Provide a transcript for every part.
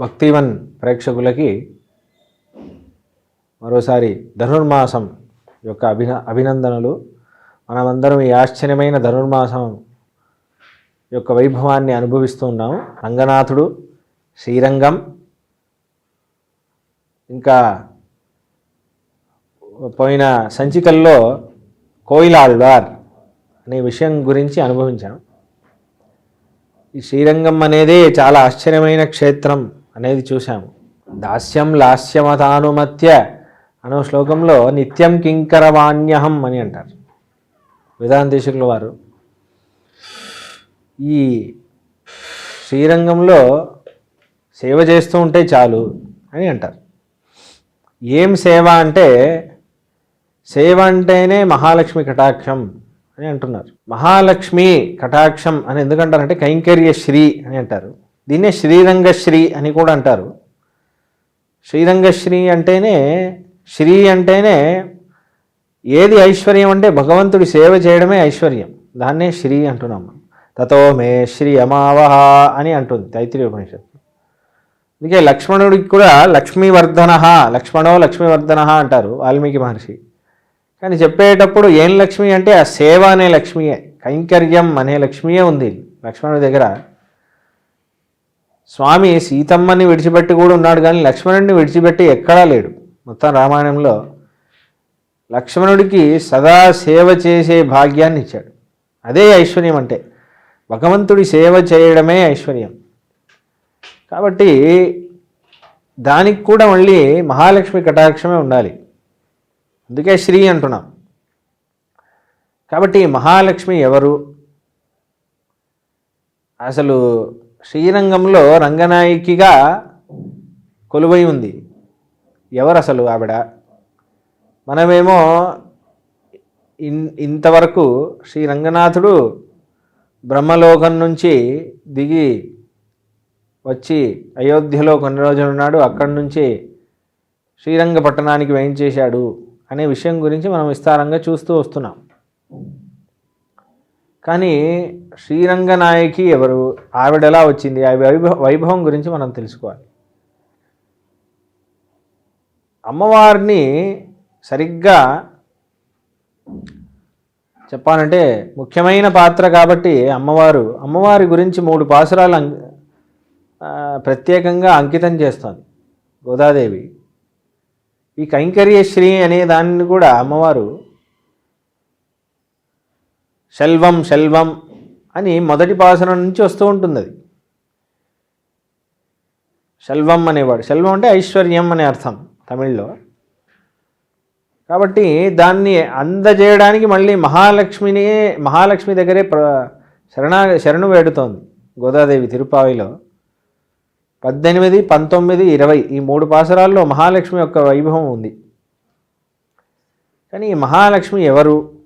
భక్తివన్ ప్రేక్షకులకి మరోసారి ధనుర్మాసం యొక్క అభిన అభినందనలు. మనమందరం ఈ ఆశ్చర్యమైన ధనుర్మాసం యొక్క వైభవాన్ని అనుభవిస్తున్నాము రంగనాథుడు శ్రీరంగం ఇంకా పోయిన సంచికల్లో కోయిలాళ్వార్ అనే విషయం గురించి అనుభవించాం. ఈ శ్రీరంగం అనేది చాలా ఆశ్చర్యమైన క్షేత్రం. అనేది చూసాము దాస్యం లాస్యమతానుమత్య అనే శ్లోకంలో నిత్యం కింకరవాణ్యహం అని అంటారు. వేదాంతేశకుల వారు ఈ శ్రీరంగంలో సేవ చేస్తూ ఉంటే చాలు అని అంటారు. ఏం సేవ అంటే సేవ అంటేనే మహాలక్ష్మి కటాక్షం అని అంటున్నారు. మహాలక్ష్మి కటాక్షం అని ఎందుకంటారంటే కైంకర్య శ్రీ అని అంటారు. దీన్నే శ్రీరంగశ్రీ అని కూడా అంటారు. శ్రీరంగశ్రీ అంటేనే శ్రీ అంటేనే ఏది ఐశ్వర్యం అంటే భగవంతుడి సేవ చేయడమే ఐశ్వర్యం. దాన్నే శ్రీ అంటున్నాం మనం. తతో మే శ్రీ అమావహ అని అంటుంది తైత్రి ఉపనిషత్తు. అందుకే లక్ష్మణుడికి కూడా లక్ష్మీవర్ధన లక్ష్మణో లక్ష్మీవర్ధన అంటారు వాల్మీకి మహర్షి. కానీ చెప్పేటప్పుడు ఏం లక్ష్మి అంటే ఆ సేవ అనే లక్ష్మియే కైంకర్యం అనే లక్ష్మియే ఉంది లక్ష్మణుడి దగ్గర. స్వామి సీతమ్మని విడిచిపెట్టి కూడా ఉన్నాడు కానీ లక్ష్మణుడిని విడిచిపెట్టి ఎక్కడా లేడు. మొత్తం రామాయణంలో లక్ష్మణుడికి సదా సేవ చేసే భాగ్యాన్ని ఇచ్చాడు. అదే ఐశ్వర్యం అంటే. భగవంతుడి సేవ చేయడమే ఐశ్వర్యం. కాబట్టి దానికి కూడా మళ్ళీ మహాలక్ష్మి కటాక్షమే ఉండాలి. అందుకే శ్రీ అంటున్నాం. కాబట్టి మహాలక్ష్మి ఎవరు? అసలు శ్రీరంగంలో రంగనాయకిగా కొలువై ఉంది. ఎవరు అసలు ఆవిడ? మనమేమో ఇన్ ఇంతవరకు శ్రీ రంగనాథుడు బ్రహ్మలోకం నుంచి దిగి వచ్చి అయోధ్యలో కొన్ని రోజులు ఉన్నాడు. అక్కడి నుంచి శ్రీరంగపట్టణానికి వేయించేశాడు అనే విషయం గురించి మనం విస్తారంగా చూస్తూ వస్తున్నాం. కానీ శ్రీరంగనాయకి ఎవరు? ఆవిడ ఎలా వచ్చింది? ఆ వైభవ వైభవం గురించి మనం తెలుసుకోవాలి. అమ్మవారిని సరిగ్గా చెప్పాలంటే ముఖ్యమైన పాత్ర కాబట్టి అమ్మవారు. అమ్మవారి గురించి మూడు పాసురాలు ప్రత్యేకంగా అంకితం చేస్తుంది గోదాదేవి. ఈ కైంకర్యశ్రీ అనే దాన్ని కూడా అమ్మవారు శల్వం శల్వం అని మొదటి పాసనం నుంచి వస్తూ ఉంటుంది అది శల్వం అనేవాడు. శల్వం అంటే ఐశ్వర్యం అనే అర్థం తమిళ్ళో. కాబట్టి దాన్ని అందజేయడానికి మళ్ళీ మహాలక్ష్మిని మహాలక్ష్మి దగ్గరే ప్ర శరణా శరణు వేడుతోంది గోదాదేవి తిరుపావిలో. పద్దెనిమిది పంతొమ్మిది ఇరవై ఈ మూడు పాసరాల్లో మహాలక్ష్మి యొక్క వైభవం ఉంది. కానీ ఈ మహాలక్ష్మి ఎవరు?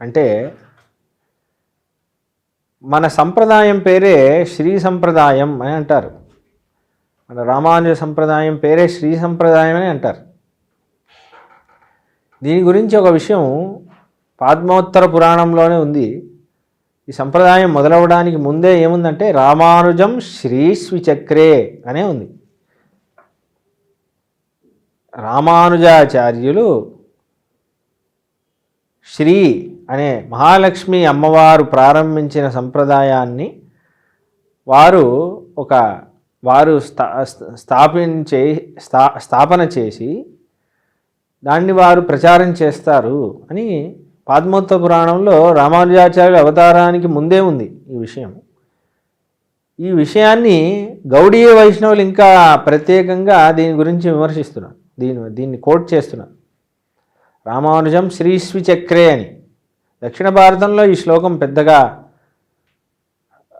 అంటే మన సంప్రదాయం పేరే శ్రీ సంప్రదాయం అని అంటారు. మన రామానుజ సంప్రదాయం పేరే శ్రీ సంప్రదాయం అని అంటారు. దీని గురించి ఒక విషయం పాద్మోత్తర పురాణంలోనే ఉంది. ఈ సంప్రదాయం మొదలవడానికి ముందే ఏముందంటే రామానుజం శ్రీస్విచక్రే అనే ఉంది. రామానుజాచార్యులు శ్రీ అనే మహాలక్ష్మి అమ్మవారు ప్రారంభించిన సంప్రదాయాన్ని వారు ఒక వారు స్థా స్థాపించే స్థా స్థాపన చేసి దాన్ని వారు ప్రచారం చేస్తారు అని పాద్మోత్త పురాణంలో రామానుజాచార్యుల అవతారానికి ముందే ఉంది ఈ విషయం. ఈ విషయాన్ని గౌడీయ వైష్ణవులు ఇంకా ప్రత్యేకంగా దీని గురించి విమర్శిస్తున్నారు. దీని దీన్ని కోట్ చేస్తున్నారు. రామానుజం శ్రీశ్వి చక్రే అని. దక్షిణ భారతంలో ఈ శ్లోకం పెద్దగా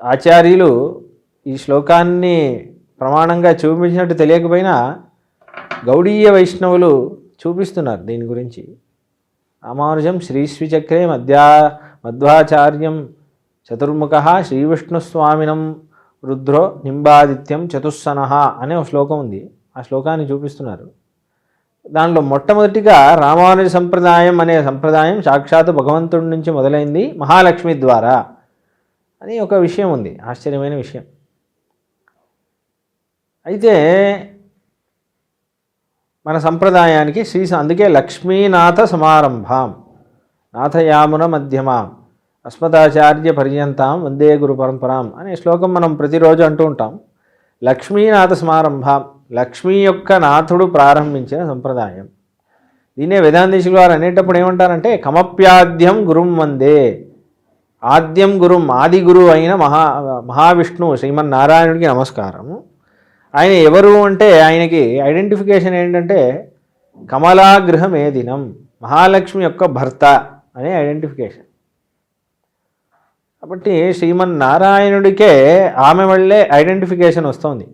ఆచార్యులు ఈ శ్లోకాన్ని ప్రమాణంగా చూపించినట్టు తెలియకపోయినా గౌడీయ వైష్ణవులు చూపిస్తున్నారు దీని గురించి. రామానుజం శ్రీశ్రీచక్రే మధ్యా మధ్వాచార్యం చతుర్ముఖ శ్రీవిష్ణుస్వామినం రుద్రో నింబాదిత్యం చతుస్సన అనే ఒక శ్లోకం ఉంది. ఆ శ్లోకాన్ని చూపిస్తున్నారు. దానిలో మొట్టమొదటిగా రామానుజ సంప్రదాయం అనే సంప్రదాయం సాక్షాత్ భగవంతుడి నుంచి మొదలైంది మహాలక్ష్మి ద్వారా అని ఒక విషయం ఉంది ఆశ్చర్యమైన విషయం. అయితే మన సంప్రదాయానికి శ్రీ అందుకే లక్ష్మీనాథ సమారంభాం నాథయామున మధ్యమాం అస్మదాచార్య పర్యంతాం వందే గురు పరంపరాం అనే శ్లోకం మనం ప్రతిరోజు అంటూ ఉంటాం. లక్ష్మీనాథ సమారంభాం లక్ష్మీ యొక్క నాథుడు ప్రారంభించిన సంప్రదాయం. దీన్నే వేదాంతేశులు వారు అనేటప్పుడు ఏమంటారంటే కమప్యాద్యం గురుం వందే. ఆద్యం గురుం ఆది గురువు అయిన మహా మహావిష్ణువు శ్రీమన్నారాయణుడికి నమస్కారము ఆయన ఎవరు అంటే ఆయనకి ఐడెంటిఫికేషన్ ఏంటంటే కమలాగృహం ఏ దినం మహాలక్ష్మి యొక్క భర్త అనే ఐడెంటిఫికేషన్. కాబట్టి శ్రీమన్నారాయణుడికే ఆమె వల్లే ఐడెంటిఫికేషన్ వస్తుంది.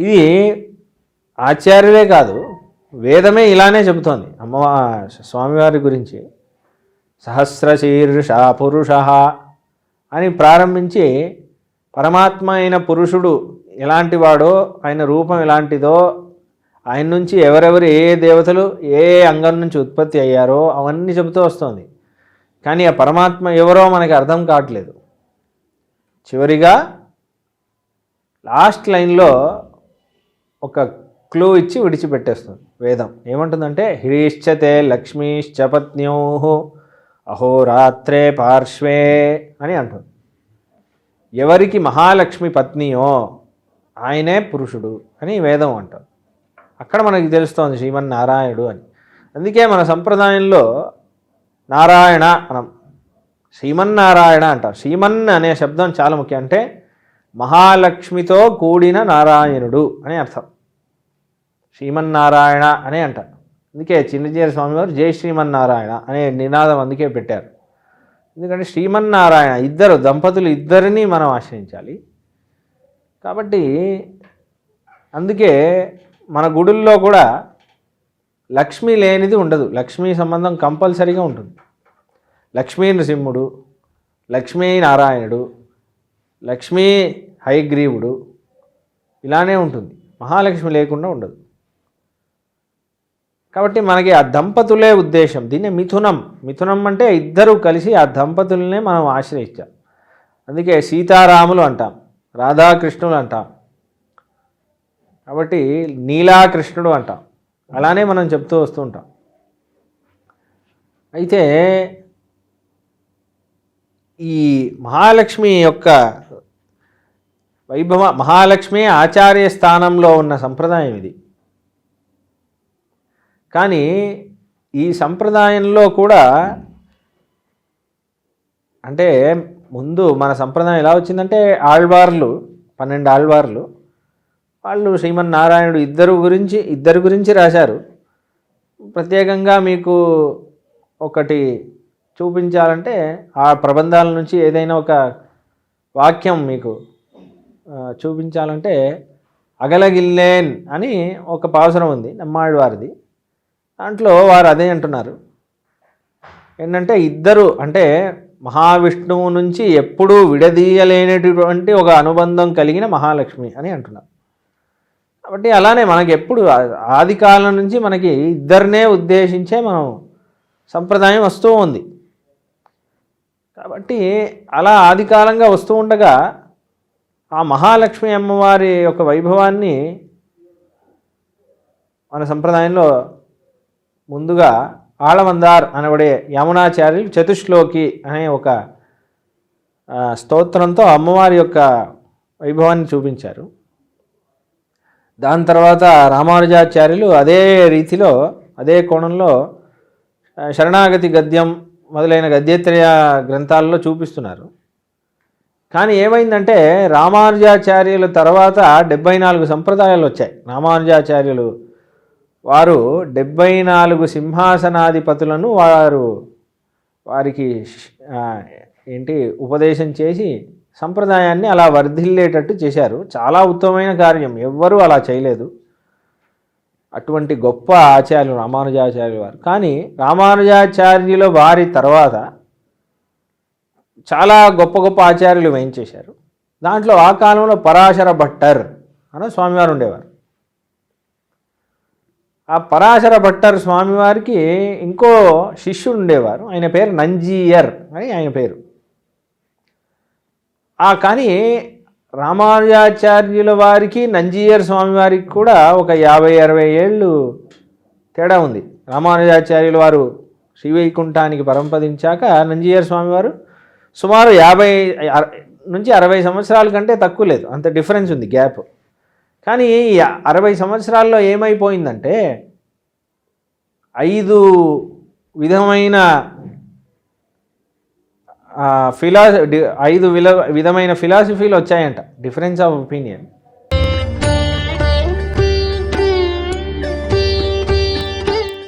ఇది ఆచార్యులే కాదు వేదమే ఇలానే చెబుతోంది. అమ్మ స్వామివారి గురించి సహస్రశీర్ష పురుష అని ప్రారంభించి పరమాత్మ అయిన పురుషుడు ఎలాంటి వాడో ఆయన రూపం ఎలాంటిదో ఆయన నుంచి ఎవరెవరు ఏ ఏ దేవతలు ఏ ఏ అంగం నుంచి ఉత్పత్తి అయ్యారో అవన్నీ చెబుతూ వస్తుంది. కానీ ఆ పరమాత్మ ఎవరో మనకి అర్థం కావట్లేదు. చివరిగా లాస్ట్ లైన్లో ఒక క్లూ ఇచ్చి విడిచిపెట్టేస్తుంది. వేదం ఏమంటుందంటే హ్రీశ్చతే లక్ష్మీశ్చ పత్న్యో అహోరాత్రే పార్శ్వే అని అంటుంది. ఎవరికి మహాలక్ష్మి పత్నియో ఆయనే పురుషుడు అని వేదం అంటారు అక్కడ మనకి తెలుస్తోంది శ్రీమన్నారాయణుడు అని. అందుకే మన సంప్రదాయంలో నారాయణ మనం శ్రీమన్నారాయణ అంటారు. శ్రీమన్ అనే శబ్దం చాలా ముఖ్యం. అంటే మహాలక్ష్మితో కూడిన నారాయణుడు అని అర్థం. శ్రీమన్నారాయణ అనే అంటారు. అందుకే చిన్నజీర స్వామివారు జై శ్రీమన్నారాయణ అనే నినాదం అందుకే పెట్టారు. ఎందుకంటే శ్రీమన్నారాయణ ఇద్దరు దంపతులు ఇద్దరిని మనం ఆశ్రయించాలి. కాబట్టి అందుకే మన గుడుల్లో కూడా లక్ష్మి లేనిది ఉండదు. లక్ష్మీ సంబంధం కంపల్సరీగా ఉంటుంది. లక్ష్మీ నృసింహుడు లక్ష్మీ నారాయణుడు లక్ష్మీ హైగ్రీవుడు ఇలానే ఉంటుంది. మహాలక్ష్మి లేకుండా ఉండదు. కాబట్టి మనకి ఆ దంపతులే ఉద్దేశం. దీన్ని మిథునం. మిథునం అంటే ఇద్దరు కలిసి ఆ దంపతులనే మనం ఆశ్రయించాం. అందుకే సీతారాములు అంటాం రాధాకృష్ణులు అంటాం. కాబట్టి నీలాకృష్ణుడు అంటాం. అలానే మనం చెప్తూ వస్తూ ఉంటాం. అయితే ఈ మహాలక్ష్మి యొక్క వైభవ మహాలక్ష్మి ఆచార్య స్థానంలో ఉన్న సంప్రదాయం ఇది. కానీ ఈ సంప్రదాయంలో కూడా అంటే ముందు మన సంప్రదాయం ఎలా వచ్చిందంటే ఆళ్వార్లు పన్నెండు ఆళ్వార్లు. వాళ్ళు శ్రీమన్నారాయణుడు ఇద్దరు గురించి ఇద్దరు గురించి రాశారు. ప్రత్యేకంగా మీకు ఒకటి చూపించాలంటే ఆ ప్రబంధాల నుంచి ఏదైనా ఒక వాక్యం మీకు చూపించాలంటే అగలగిల్లేన్ అని ఒక పావసరం ఉంది నమ్మాడి వారిది. దాంట్లో వారు అదే అంటున్నారు. ఏంటంటే ఇద్దరు అంటే మహావిష్ణువు నుంచి ఎప్పుడూ విడదీయలేనటువంటి ఒక అనుబంధం కలిగిన మహాలక్ష్మి అని అంటున్నారు. కాబట్టి అలానే మనకి ఎప్పుడు ఆది కాలం నుంచి మనకి ఇద్దరినే ఉద్దేశించే మనం సంప్రదాయం వస్తూ ఉంది. కాబట్టి అలా ఆది కాలంగా వస్తూ ఉండగా ఆ మహాలక్ష్మి అమ్మవారి యొక్క వైభవాన్ని మన సంప్రదాయంలో ముందుగా ఆళవందార్ అనబడే యమునాచార్యులు చతుశ్లోకి అనే ఒక స్తోత్రంతో అమ్మవారి యొక్క వైభవాన్ని చూపించారు. దాని తర్వాత రామానుజాచార్యులు అదే రీతిలో అదే కోణంలో శరణాగతి గద్యం మొదలైన గద్యేత్రయ గ్రంథాలలో చూపిస్తున్నారు. కానీ ఏమైందంటే రామానుజాచార్యుల తర్వాత డెబ్బై నాలుగు సంప్రదాయాలు వచ్చాయి. రామానుజాచార్యులు వారు డెబ్బై నాలుగు సింహాసనాధిపతులను వారు వారికి ఏంటి ఉపదేశం చేసి సంప్రదాయాన్ని అలా వర్ధిల్లేటట్టు చేశారు. చాలా ఉత్తమమైన కార్యం. ఎవ్వరూ అలా చేయలేదు. అటువంటి గొప్ప ఆచార్యులు రామానుజాచార్యులు వారు. కానీ రామానుజాచార్యుల వారి తర్వాత చాలా గొప్ప గొప్ప ఆచార్యులు వేయించేశారు. దాంట్లో ఆ కాలంలో పరాశర భట్టర్ అని స్వామివారు ఉండేవారు. ఆ పరాశర భట్టర్ స్వామివారికి ఇంకో శిష్యుడు ఉండేవారు. ఆయన పేరు నంజీయర్ అని ఆయన పేరు. ఆ కానీ రామానుజాచార్యుల వారికి నంజీయర్ స్వామి వారికి కూడా ఒక యాభై అరవై ఏళ్ళు తేడా ఉంది. రామానుజాచార్యుల వారు శ్రీవైకుంఠానికి పరంపదించాక నంజీయర్ స్వామివారు సుమారు యాభై నుంచి అరవై సంవత్సరాల కంటే తక్కువ లేదు. అంత డిఫరెన్స్ ఉంది గ్యాప్. కానీ ఈ అరవై సంవత్సరాల్లో ఏమైపోయిందంటే ఐదు విధమైన ఫిలా ఐదు విల విధమైన ఫిలాసఫీలు వచ్చాయంట. Difference of opinion.